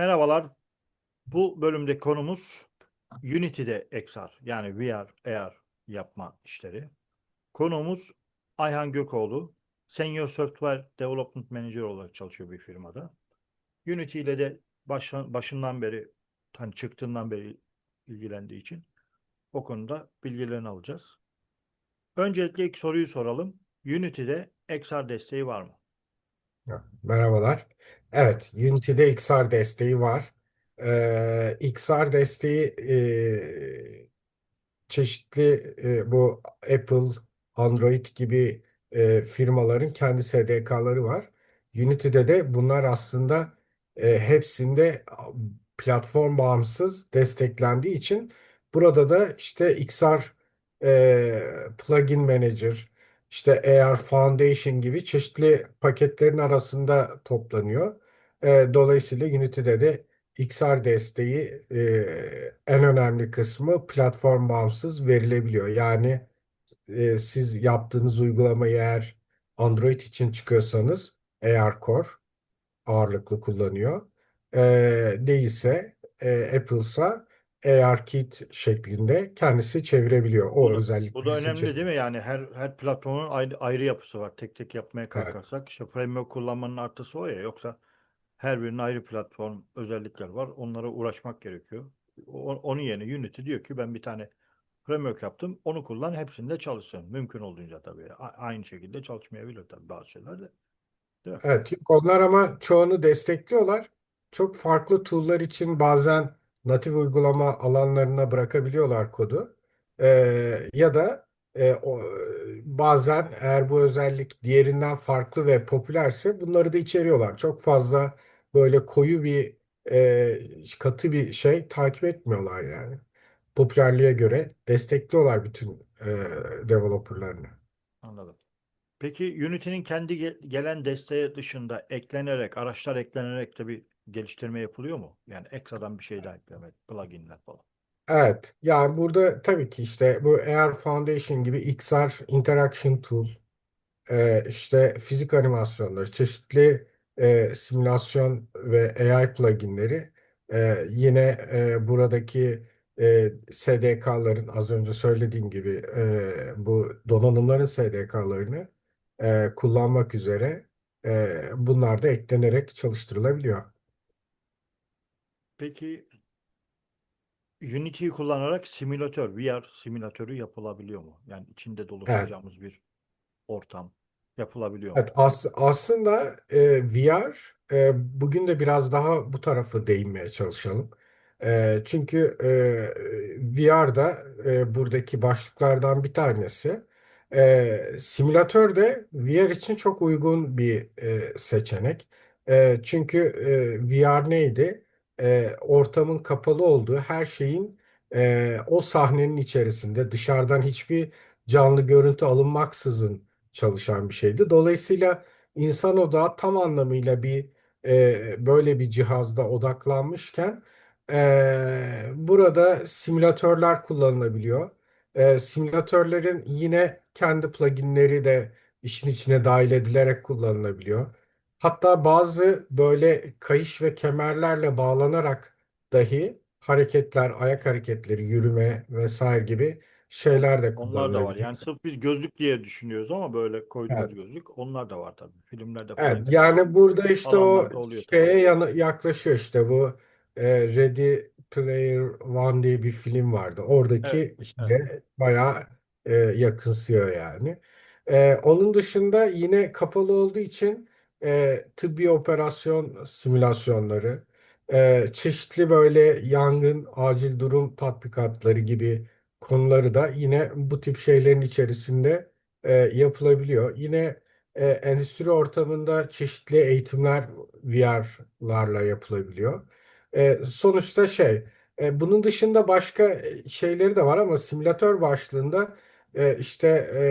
Merhabalar. Bu bölümde konumuz Unity'de XR yani VR, AR yapma işleri. Konuğumuz Ayhan Gökoğlu. Senior Software Development Manager olarak çalışıyor bir firmada. Unity ile de başlan, başından beri, hani çıktığından beri ilgilendiği için o konuda bilgilerini alacağız. Öncelikle ilk soruyu soralım. Unity'de XR desteği var mı? Merhabalar. Evet, Unity'de XR desteği var. Ee, XR desteği e, çeşitli e, bu Apple, Android gibi e, firmaların kendi SDK'ları var. Unity'de de bunlar aslında e, hepsinde platform bağımsız desteklendiği için burada da işte XR e, Plugin Manager, işte AR Foundation gibi çeşitli paketlerin arasında toplanıyor. E, dolayısıyla Unity'de de XR desteği e, en önemli kısmı platform bağımsız verilebiliyor. Yani e, siz yaptığınız uygulamayı eğer Android için çıkıyorsanız AR Core ağırlıklı kullanıyor. E, değilse e, Apple'sa ARKit şeklinde kendisi çevirebiliyor. O Bu da, özellikleri bu da önemli seçebiliyor. değil mi? Yani her her platformun ayrı, ayrı yapısı var. Tek tek yapmaya Evet. kalkarsak işte framework kullanmanın artısı o ya. Yoksa her birinin ayrı platform özellikler var. Onlara uğraşmak gerekiyor. O- onun yerine Unity diyor ki ben bir tane framework yaptım. Onu kullan hepsinde çalışsın. Mümkün olduğunca tabii. A- aynı şekilde çalışmayabilir tabii bazı şeyler de. Değil mi? Evet, onlar ama çoğunu destekliyorlar. Çok farklı tool'lar için bazen natif uygulama alanlarına bırakabiliyorlar kodu. Ee, ya da e, o, bazen eğer bu özellik diğerinden farklı ve popülerse bunları da içeriyorlar. Çok fazla böyle koyu bir e, katı bir şey takip etmiyorlar yani. Popülerliğe göre destekliyorlar bütün e, developerlarını. Anladım. Peki Unity'nin kendi ge- gelen desteği dışında eklenerek, araçlar eklenerek de bir geliştirme yapılıyor mu? Yani ekstradan bir şey daha eklemek, pluginler falan. Evet, yani burada tabii ki işte bu Air Foundation gibi XR Interaction Tool, e, işte fizik animasyonları, çeşitli e, simülasyon ve AI pluginleri e, yine buradaki SDK'ların az önce söylediğim gibi bu donanımların SDK'larını kullanmak üzere bunlar da eklenerek çalıştırılabiliyor. Peki Unity'yi kullanarak simülatör, VR simülatörü yapılabiliyor mu? Yani içinde dolaşacağımız bir ortam yapılabiliyor mu? Evet, as aslında e, VR e, bugün de biraz daha bu tarafı değinmeye çalışalım. E, çünkü e, VR da e, buradaki başlıklardan bir tanesi. E, simülatör de VR için çok uygun bir e, seçenek. E, çünkü e, VR neydi? E, ortamın kapalı olduğu her şeyin e, o sahnenin içerisinde dışarıdan hiçbir canlı görüntü alınmaksızın çalışan bir şeydi. Dolayısıyla insan odağı tam anlamıyla bir e, böyle bir cihazda odaklanmışken e, burada simülatörler kullanılabiliyor. E, simülatörlerin yine kendi pluginleri de işin içine dahil edilerek kullanılabiliyor. Hatta bazı böyle kayış ve kemerlerle bağlanarak dahi hareketler, ayak hareketleri, yürüme vesaire gibi şeyler de onlar da var. kullanılabiliyor. Yani sırf biz gözlük diye düşünüyoruz ama böyle koyduğumuz Evet. gözlük onlar da var tabii. Filmlerde Evet, falan yani burada işte o alanlarda oluyor tabii. şeye yana- yaklaşıyor işte bu e, Ready Player One diye bir film vardı. Evet, Oradaki evet. şeye bayağı e, yakınsıyor yani. E, onun dışında yine kapalı olduğu için e, tıbbi operasyon simülasyonları, e, çeşitli böyle yangın, acil durum tatbikatları gibi konuları da yine bu tip şeylerin içerisinde e, yapılabiliyor. Yine e, endüstri ortamında çeşitli eğitimler VR'larla yapılabiliyor. E, sonuçta şey, e, bunun dışında başka e, şeyleri de var ama simülatör başlığında e, işte e,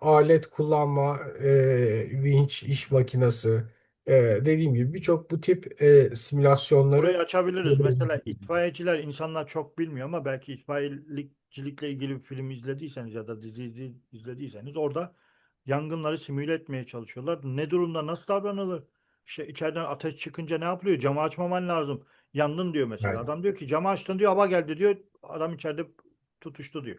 alet kullanma, e, vinç, iş makinesi, e, dediğim gibi birçok bu tip e, simülasyonları Orayı açabiliriz. Mesela itfaiyeciler insanlar çok bilmiyor ama belki itfaiyecilikle ilgili bir film izlediyseniz ya da dizi dizi izlediyseniz orada yangınları simüle etmeye çalışıyorlar. Ne durumda nasıl davranılır? İşte içeriden ateş çıkınca ne yapılıyor? Camı açmaman lazım. Yandın diyor mesela. Aynen. Adam diyor ki camı açtın diyor hava geldi diyor. Adam içeride tutuştu diyor.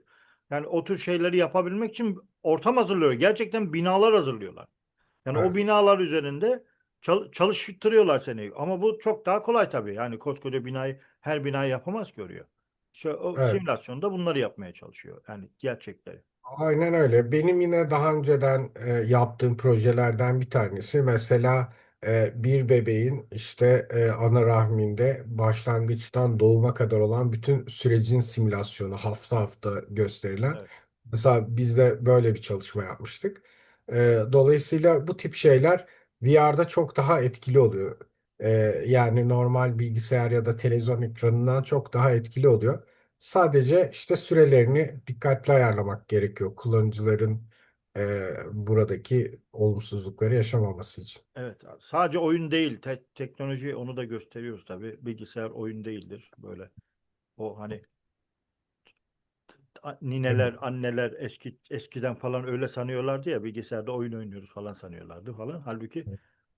Yani o tür şeyleri yapabilmek için ortam hazırlıyor. Gerçekten binalar hazırlıyorlar. Yani o Evet. binalar üzerinde çal- çalıştırıyorlar seni. Ama bu çok daha kolay tabii. Yani koskoca binayı her binayı yapamaz ki oraya. O Evet. simülasyonda bunları yapmaya çalışıyor. Yani gerçekleri. Aynen öyle. Benim yine daha önceden e, yaptığım projelerden bir tanesi mesela bir bebeğin işte e, ana rahminde başlangıçtan doğuma kadar olan bütün sürecin simülasyonu hafta hafta gösterilen. Evet. Mesela biz de böyle bir çalışma yapmıştık. E, dolayısıyla bu tip şeyler VR'da çok daha etkili oluyor. E, yani normal bilgisayar ya da televizyon ekranından çok daha etkili oluyor. Sadece işte sürelerini dikkatli ayarlamak gerekiyor kullanıcıların e, buradaki olumsuzlukları yaşamaması için. Evet. Sadece oyun değil. Te- teknoloji onu da gösteriyoruz tabii. Bilgisayar oyun değildir. Böyle o hani nineler, anneler eski eskiden falan öyle sanıyorlardı ya bilgisayarda oyun oynuyoruz falan sanıyorlardı falan. Halbuki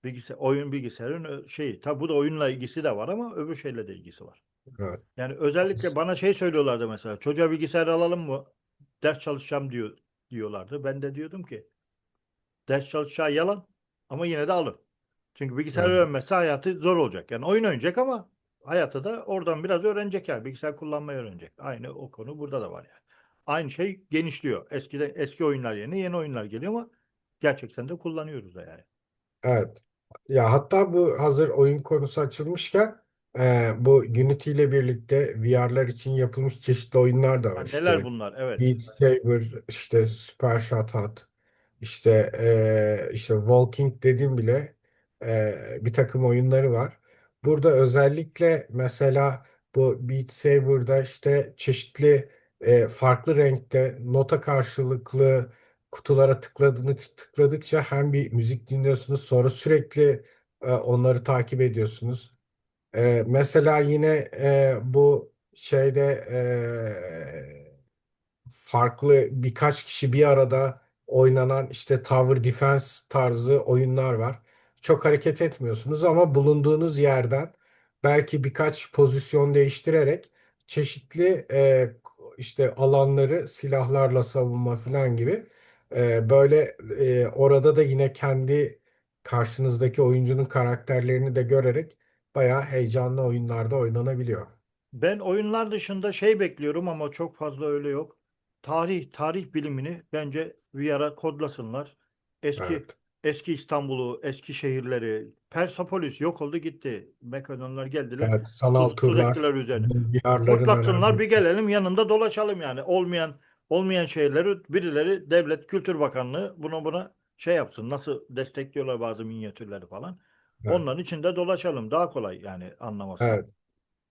bilgisayar oyun bilgisayarın şeyi. Tabi bu da oyunla ilgisi de var ama öbür şeyle de ilgisi var. Evet. Yani özellikle bana şey söylüyorlardı mesela. Çocuğa bilgisayar alalım mı? Ders çalışacağım diyor diyorlardı. Ben de diyordum ki ders çalışacağı yalan ama yine de alın. Çünkü bilgisayar Evet. öğrenmezse hayatı zor olacak. Yani oyun oynayacak ama hayatı da oradan biraz öğrenecek yani. Bilgisayar kullanmayı öğrenecek. Aynı o konu burada da var yani. Aynı şey genişliyor. Eskiden eski oyunlar yerine yeni oyunlar geliyor ama gerçekten de kullanıyoruz da yani. Evet. Ya hatta bu hazır oyun konusu açılmışken e, bu Unity ile birlikte VR'lar için yapılmış çeşitli oyunlar da Ha, var. neler İşte bunlar? Evet. Beat Saber, işte Super Shot Out, işte eee, işte Walking Dead'in bile eee, bir takım oyunları var. Burada özellikle mesela bu Beat Saber'da işte çeşitli eee, farklı renkte nota karşılıklı kutulara tıkladığını, tıkladıkça hem bir müzik dinliyorsunuz sonra sürekli eee, onları takip ediyorsunuz. Eee, mesela yine eee, bu şeyde eee, farklı birkaç kişi bir arada oynanan işte Tower Defense tarzı oyunlar var. Çok hareket etmiyorsunuz ama bulunduğunuz yerden belki birkaç pozisyon değiştirerek çeşitli e, işte alanları silahlarla savunma falan gibi e, böyle e, orada da yine kendi karşınızdaki oyuncunun karakterlerini de görerek bayağı heyecanlı oyunlarda oynanabiliyor. Ben oyunlar dışında şey bekliyorum ama çok fazla öyle yok. Tarih, tarih bilimini bence VR'a kodlasınlar. Eski Evet. eski İstanbul'u, eski şehirleri, Persepolis yok oldu gitti. Makedonlar geldiler. Evet, sanal Tuz, tuz turlar ettiler üzerine. bilgisayarların Fırlatsınlar önemli. bir gelelim yanında dolaşalım yani. Olmayan olmayan şeyleri birileri Devlet Kültür Bakanlığı buna buna şey yapsın. Nasıl destekliyorlar bazı minyatürleri falan. Evet. Onların içinde dolaşalım. Daha kolay yani anlaması. Evet.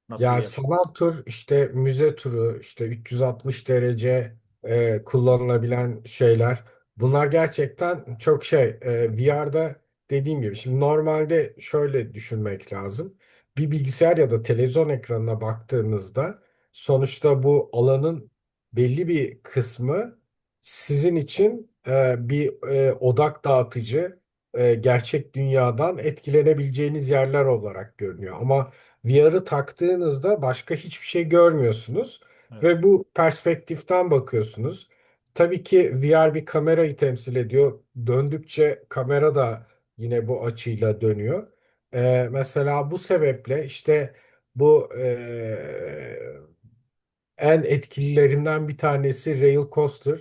Nasıl Ya yer? sanal tur işte müze turu işte 360 derece e, kullanılabilen şeyler. Bunlar gerçekten çok şey. E, VR'da dediğim gibi şimdi normalde şöyle düşünmek lazım. Bir bilgisayar ya da televizyon ekranına baktığınızda sonuçta bu alanın belli bir kısmı sizin için e, bir e, odak dağıtıcı e, gerçek dünyadan etkilenebileceğiniz yerler olarak görünüyor. Ama VR'ı taktığınızda başka hiçbir şey görmüyorsunuz Evet. ve bu perspektiften bakıyorsunuz. Tabii ki VR bir kamerayı temsil ediyor. Döndükçe kamera da yine bu açıyla dönüyor. Ee, mesela bu sebeple işte bu e, en etkililerinden bir tanesi Rail Coaster.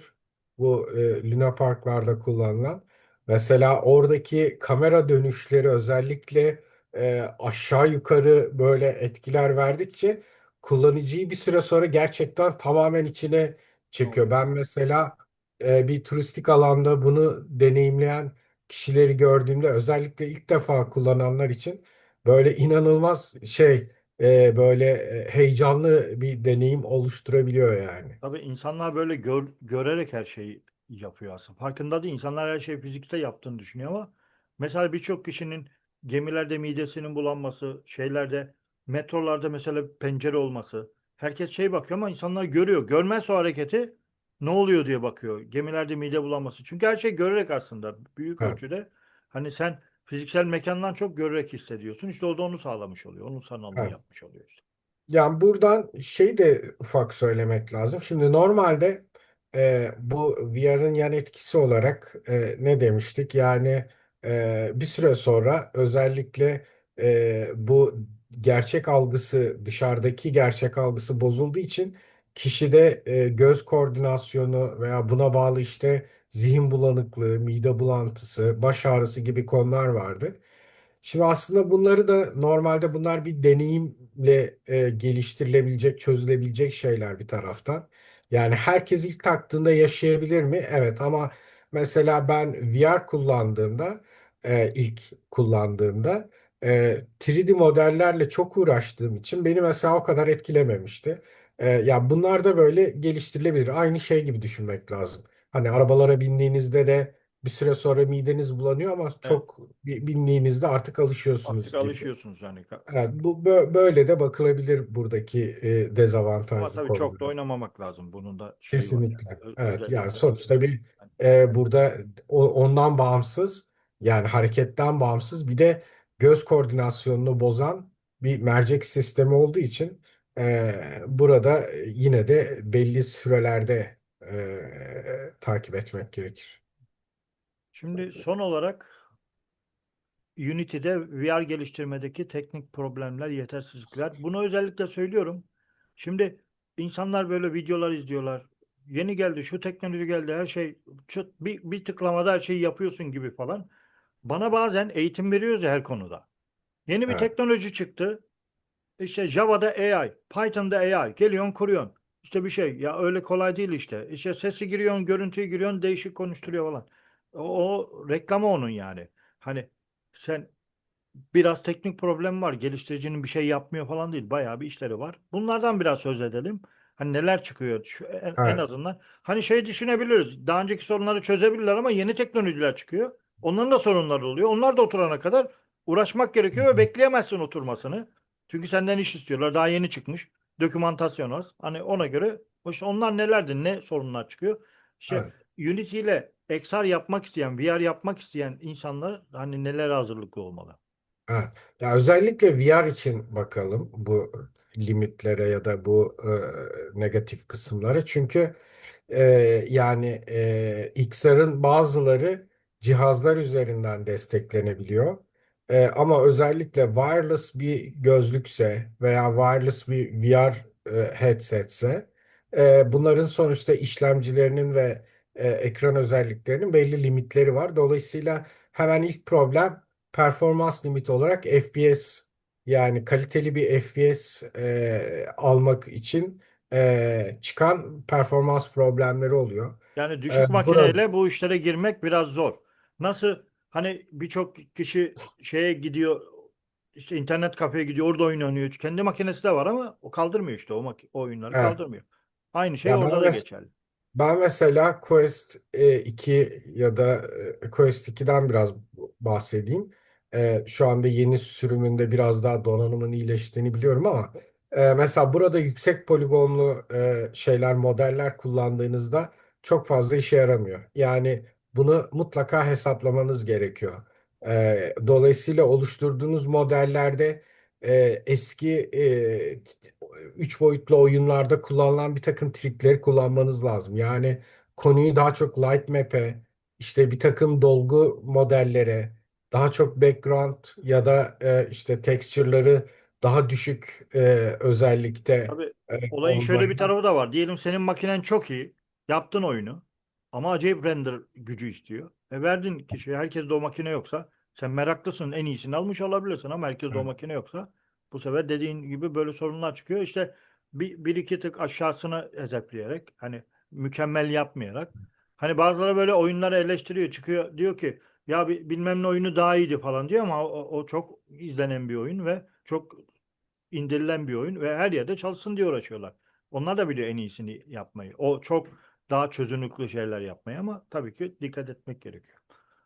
Bu e, Luna Parklarda kullanılan. Mesela oradaki kamera dönüşleri özellikle e, aşağı yukarı böyle etkiler verdikçe kullanıcıyı bir süre sonra gerçekten tamamen içine çekiyor. Ben mesela e, bir turistik alanda bunu deneyimleyen kişileri gördüğümde özellikle ilk defa kullananlar için böyle inanılmaz şey e, böyle e, heyecanlı bir deneyim oluşturabiliyor yani. Tabii insanlar böyle gör- görerek her şeyi yapıyor aslında. Farkında değil. İnsanlar her şeyi fizikte yaptığını düşünüyor ama mesela birçok kişinin gemilerde midesinin bulanması, şeylerde, metrolarda mesela pencere olması. Herkes şey bakıyor ama insanlar görüyor. Görmezse o hareketi ne oluyor diye bakıyor. Gemilerde mide bulanması. Çünkü her şey görerek aslında büyük Evet, ölçüde hani sen fiziksel mekandan çok görerek hissediyorsun. İşte o da onu sağlamış oluyor. Onun sanalını Evet. yapmış oluyor işte. Yani buradan şey de ufak söylemek lazım. Şimdi normalde e, bu VR'ın yan etkisi olarak e, ne demiştik? Yani e, bir süre sonra özellikle e, bu gerçek algısı dışarıdaki gerçek algısı bozulduğu için kişide e, göz koordinasyonu veya buna bağlı işte zihin bulanıklığı, mide bulantısı, baş ağrısı gibi konular vardı. Şimdi aslında bunları da normalde bunlar bir deneyimle e, geliştirilebilecek, çözülebilecek şeyler bir taraftan. Yani herkes ilk taktığında yaşayabilir mi? Evet ama mesela ben VR kullandığımda, e, ilk kullandığımda e, 3D modellerle çok uğraştığım için beni mesela o kadar etkilememişti. E, ya bunlar da böyle geliştirilebilir. Aynı şey gibi düşünmek lazım. Hani arabalara bindiğinizde de bir süre sonra mideniz bulanıyor ama çok bi- bindiğinizde artık alışıyorsunuz Artık gibi. alışıyorsunuz yani. Evet, bu bö- böyle de bakılabilir buradaki e, Ama dezavantajlı tabii çok da konulara. oynamak lazım. Bunun da şeyi var yani. Kesinlikle. Ö- Evet, yani özellikle sonuçta bir yani e, burada o- ondan bağımsız yani hareketten bağımsız bir de göz koordinasyonunu bozan bir mercek sistemi olduğu için e, burada yine de belli sürelerde e, takip etmek gerekir. Şimdi son olarak Unity'de VR geliştirmedeki teknik problemler, yetersizlikler. Bunu özellikle söylüyorum. Şimdi insanlar böyle videolar izliyorlar. Yeni geldi, şu teknoloji geldi, her şey çıt, bir, bir tıklamada her şeyi yapıyorsun gibi falan. Bana bazen eğitim veriyoruz ya her konuda. Yeni bir Evet. teknoloji çıktı. İşte Java'da AI, Python'da AI. Geliyorsun kuruyorsun. İşte bir şey. Ya öyle kolay değil işte. İşte sesi giriyorsun, görüntüyü giriyorsun, değişik konuşturuyor falan. O, o reklamı onun yani. Hani sen biraz teknik problem var. Geliştiricinin bir şey yapmıyor falan değil. Bayağı bir işleri var. Bunlardan biraz söz edelim. Hani neler çıkıyor şu, en, en Evet. azından. Hani şey düşünebiliriz. Daha önceki sorunları çözebilirler ama yeni teknolojiler çıkıyor. Onların da sorunları oluyor. Onlar da oturana kadar uğraşmak gerekiyor ve bekleyemezsin oturmasını. Çünkü senden iş istiyorlar. Daha yeni çıkmış. Dokümantasyon az. Hani ona göre işte onlar nelerdi? Ne sorunlar çıkıyor? İşte Evet. Unity ile XR yapmak isteyen, VR yapmak isteyen insanlar hani neler hazırlıklı olmalı? Evet. Ya özellikle VR için bakalım bu limitlere ya da bu e, negatif kısımlara. Çünkü e, yani e, XR'ın bazıları cihazlar üzerinden desteklenebiliyor. E, ama özellikle wireless bir gözlükse veya wireless bir VR e, headsetse e, bunların sonuçta işlemcilerinin ve e, ekran özelliklerinin belli limitleri var. Dolayısıyla hemen ilk problem performans limiti olarak FPS yani kaliteli bir FPS e, almak için e, çıkan performans problemleri oluyor. Yani E, düşük burada makineyle bu işlere girmek biraz zor. Nasıl hani birçok kişi şeye gidiyor işte internet kafeye gidiyor orada oyun oynuyor. Kendi makinesi de var ama o kaldırmıyor işte o, o oyunları evet. kaldırmıyor. Aynı şey Ya orada da geçerli. Ben mesela Quest e, 2 ya da e, Quest 2'den biraz bahsedeyim. E, şu anda yeni sürümünde biraz daha donanımın iyileştiğini biliyorum ama e, mesela burada yüksek poligonlu e, şeyler, modeller kullandığınızda çok fazla işe yaramıyor. Yani bunu mutlaka hesaplamanız gerekiyor. E, dolayısıyla oluşturduğunuz modellerde e, eski e, üç boyutlu oyunlarda kullanılan bir takım trikleri kullanmanız lazım. Yani konuyu daha çok light map'e, işte bir takım dolgu modellere, daha çok background ya da e, işte texture'ları daha düşük e, özellikte Tabii e, olayın şöyle bir tarafı da var. Diyelim senin makinen çok iyi. Yaptın oyunu. Ama acayip render gücü istiyor. E verdin kişiye. Herkes de o makine yoksa sen meraklısın en iyisini almış olabilirsin ama herkes de o makine yoksa bu sefer dediğin gibi böyle sorunlar çıkıyor. İşte bir, bir iki tık aşağısını hesaplayarak hani mükemmel yapmayarak hani bazıları böyle oyunları eleştiriyor çıkıyor diyor ki ya bi- bilmem ne oyunu daha iyiydi falan diyor ama o, o çok izlenen bir oyun ve çok indirilen bir oyun ve her yerde çalışsın diye uğraşıyorlar. Onlar da biliyor en iyisini yapmayı. O çok daha çözünürlü şeyler yapmayı ama tabii ki dikkat etmek gerekiyor.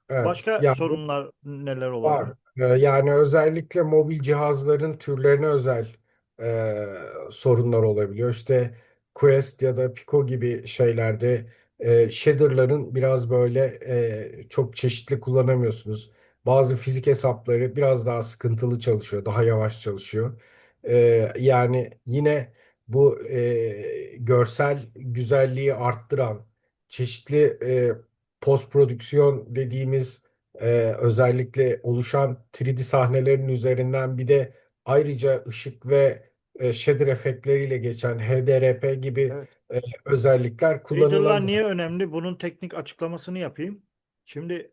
Evet. Başka Yani sorunlar neler olabilir? Var. Ee, Yani özellikle mobil cihazların türlerine özel e, sorunlar olabiliyor. İşte Quest ya da Pico gibi şeylerde e, shader'ların biraz böyle e, çok çeşitli kullanamıyorsunuz. bazı fizik hesapları biraz daha sıkıntılı çalışıyor, daha yavaş çalışıyor. E, yani yine bu e, görsel güzelliği arttıran çeşitli e, post prodüksiyon dediğimiz e, özellikle oluşan 3D sahnelerin üzerinden bir de ayrıca ışık ve e, shader efektleriyle geçen HDRP gibi Evet. e, özellikler Shader'lar niye önemli? Bunun teknik açıklamasını yapayım. Şimdi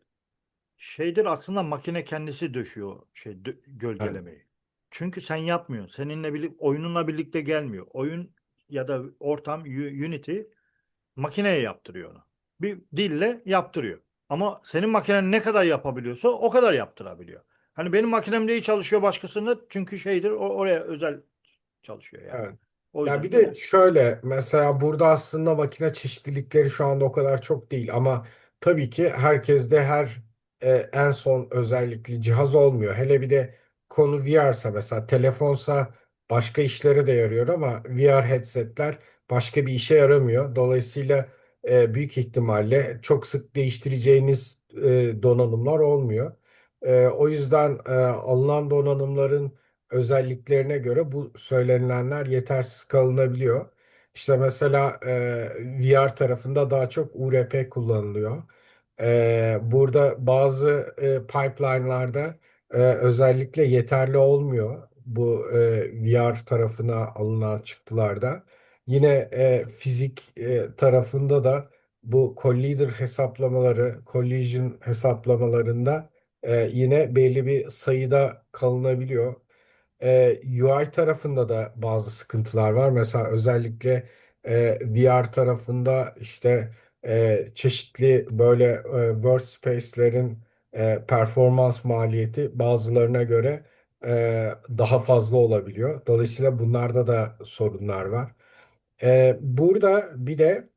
shader aslında makine kendisi döşüyor şey dö- gölgelemeyi. Çünkü sen yapmıyorsun. Seninle birlikte oyununla birlikte gelmiyor. Oyun ya da ortam U- Unity makineye yaptırıyor onu. Bir dille yaptırıyor. Ama senin makinen ne kadar yapabiliyorsa o kadar yaptırabiliyor. Hani benim makinem de iyi çalışıyor başkasında çünkü şeydir o oraya özel çalışıyor yani. evet. O Ya bir de de şöyle mesela burada aslında makine çeşitlilikleri şu anda o kadar çok değil ama tabii ki herkeste her e, en son özellikli cihaz olmuyor. Hele bir de konu VR'sa mesela telefonsa başka işlere de yarıyor ama VR headsetler başka bir işe yaramıyor. Dolayısıyla e, büyük ihtimalle çok sık değiştireceğiniz e, donanımlar olmuyor. E, o yüzden e, alınan donanımların özelliklerine göre bu söylenilenler yetersiz kalınabiliyor. İşte mesela e, VR tarafında daha çok URP kullanılıyor. E, burada bazı e, pipeline'larda e, özellikle yeterli olmuyor bu e, VR tarafına alınan çıktılarda. Yine e, fizik e, tarafında da bu collider hesaplamaları, collision hesaplamalarında e, yine belli bir sayıda kalınabiliyor. Ee, UI tarafında da bazı sıkıntılar var. Mesela özellikle e, VR tarafında işte e, çeşitli böyle e, workspace'lerin e, performans maliyeti bazılarına göre e, daha fazla olabiliyor. Dolayısıyla bunlarda da sorunlar var. E, burada bir de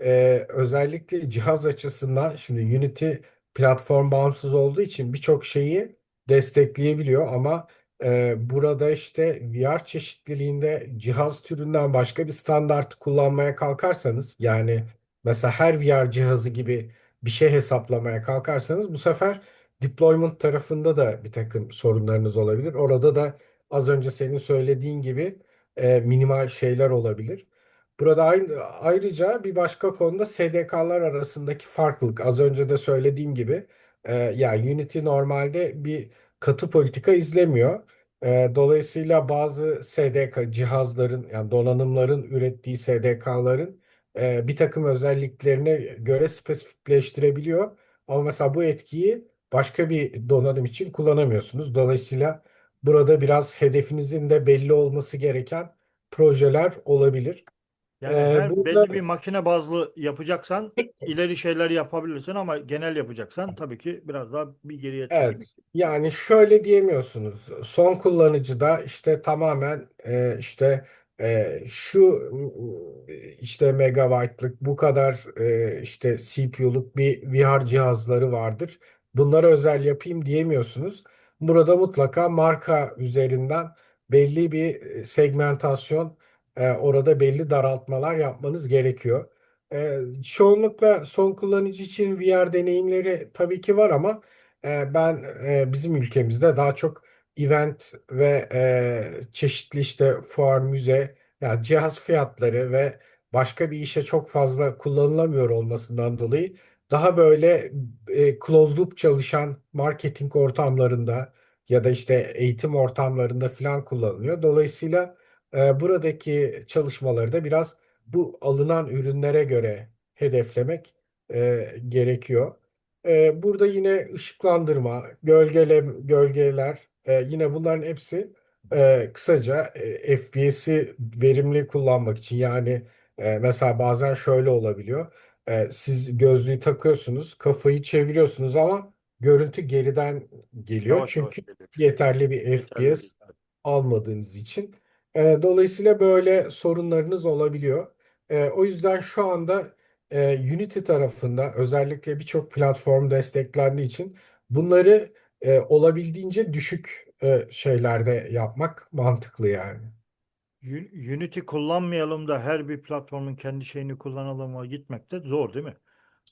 ee, özellikle cihaz açısından şimdi Unity platform bağımsız olduğu için birçok şeyi destekleyebiliyor ama e, burada işte VR çeşitliliğinde cihaz türünden başka bir standartı kullanmaya kalkarsanız yani mesela her VR cihazı gibi bir şey hesaplamaya kalkarsanız bu sefer deployment tarafında da bir takım sorunlarınız olabilir. Orada da az önce senin söylediğin gibi e, minimal şeyler olabilir. Burada aynı, ayrıca bir başka konuda SDK'lar arasındaki farklılık. Az önce de söylediğim gibi e, yani Unity normalde bir katı politika izlemiyor. E, dolayısıyla bazı SDK cihazların yani donanımların ürettiği SDK'ların e, bir takım özelliklerine göre spesifikleştirebiliyor. Ama mesela bu etkiyi başka bir donanım için kullanamıyorsunuz. Dolayısıyla burada biraz hedefinizin de belli olması gereken projeler olabilir. Yani Ee, her burada belli bir makine bazlı yapacaksan ileri şeyler yapabilirsin ama genel yapacaksan tabii ki biraz daha bir geriye çekilmek. evet yani şöyle diyemiyorsunuz. Son kullanıcıda işte tamamen e, işte e, şu e, işte megabaytlık bu kadar e, işte CPU'luk bir VR cihazları vardır. Bunlara özel yapayım diyemiyorsunuz. Burada mutlaka marka üzerinden belli bir e, segmentasyon e, orada belli daraltmalar yapmanız gerekiyor. E, çoğunlukla son kullanıcı için VR deneyimleri tabii ki var ama e, ben e, bizim ülkemizde daha çok event ve e, çeşitli işte fuar, müze, yani cihaz fiyatları ve başka bir işe çok fazla kullanılamıyor olmasından dolayı daha böyle e, closed loop çalışan marketing ortamlarında ya da işte eğitim ortamlarında falan kullanılıyor. Dolayısıyla buradaki çalışmaları da biraz bu alınan ürünlere göre hedeflemek e, gerekiyor. E, burada yine ışıklandırma, gölgele, gölgeler, e, yine bunların hepsi e, kısaca e, FPS'i verimli kullanmak için. Yani e, mesela bazen şöyle olabiliyor. E, siz gözlüğü takıyorsunuz, kafayı çeviriyorsunuz ama görüntü geriden geliyor. Yavaş yavaş Çünkü geliyor çünkü. yeterli bir Yeterli değil. FPS almadığınız için. E, dolayısıyla böyle sorunlarınız olabiliyor. E, o yüzden şu anda e, Unity tarafında özellikle birçok platform desteklendiği için bunları e, olabildiğince düşük e, şeylerde yapmak mantıklı yani. Un- Unity kullanmayalım da her bir platformun kendi şeyini kullanalım gitmek de zor değil mi?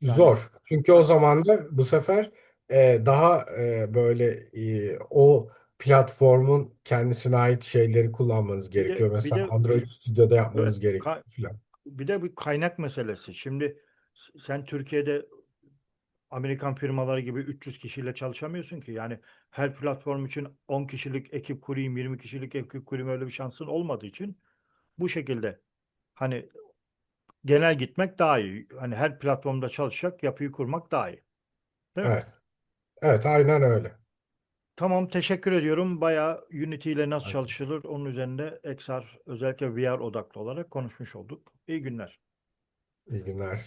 Yani Zor. Çünkü o zaman da bu sefer e, daha e, böyle e, o platformun kendisine ait şeyleri kullanmanız Bir de gerekiyor. bir Mesela de Android Studio'da evet yapmanız gerekiyor ka- filan. bir de bir kaynak meselesi. Şimdi s- sen Türkiye'de Amerikan firmaları gibi 300 kişiyle çalışamıyorsun ki. Yani her platform için 10 kişilik ekip kurayım, 20 kişilik ekip kurayım öyle bir şansın olmadığı için bu şekilde hani genel gitmek daha iyi. Hani her platformda çalışacak yapıyı kurmak daha iyi. Değil mi? Evet. Evet, aynen öyle. Tamam teşekkür ediyorum. Bayağı Unity ile nasıl Hadi, çalışılır onun üzerinde XR özellikle VR odaklı olarak konuşmuş olduk. İyi günler. İyi günler.